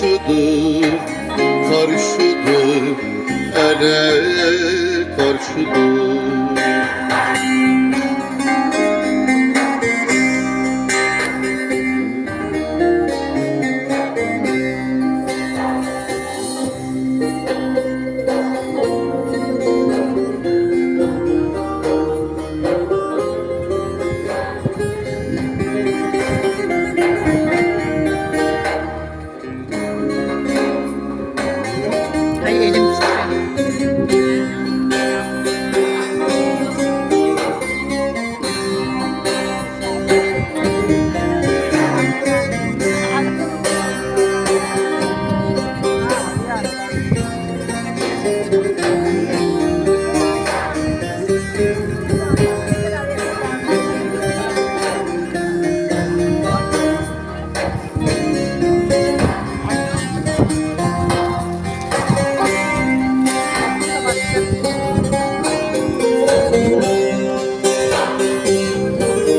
karşıdır Karşıdır ele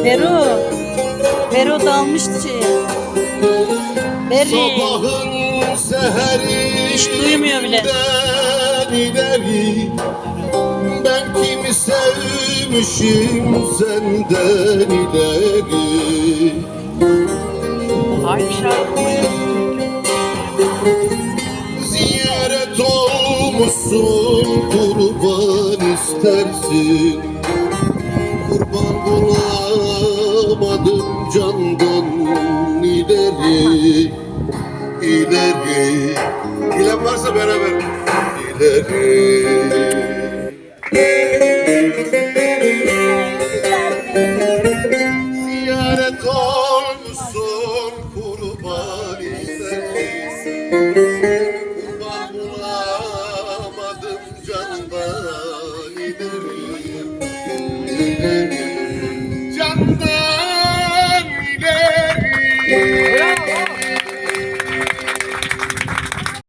Beru. Beru dalmıştı şeye. Beri. Sabahın seheri Hiç duymuyor bile. ileri Ben kimi sevmişim senden ileri Aynı şarkı. Ziyaret olmuşsun kurban istersin ileri ileri. Bilen varsa beraber. İleri. Ziyaret olmuşsun kurban istersin Kurban bulamadım candan